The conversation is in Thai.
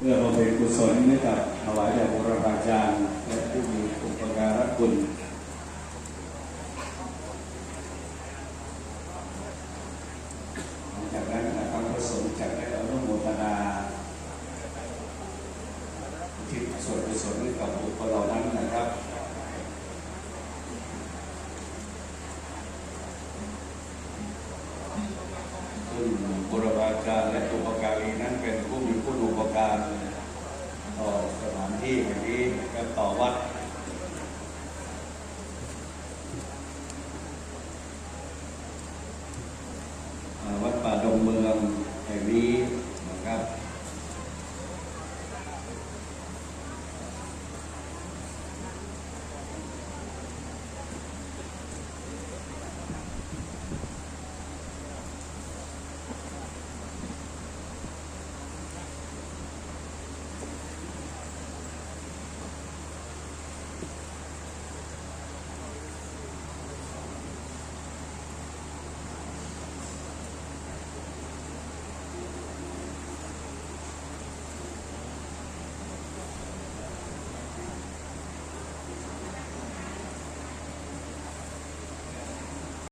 เพื่อบำเพ็ญกุศลให้กับถวายแด่บุรพาจารย์และผู้มีอุปการะคุณจากนั้นนะครับพระสงฆ์จะได้อนุโมทนาที่ส่วนกุศลให้กับบุคคลเหล่านั้นนะครับซึ่งบุรพาจารย์และอุปการีนั้นเป็นผู้ ที่วังนี้กันต่อวัดวัดป่าดงเมือง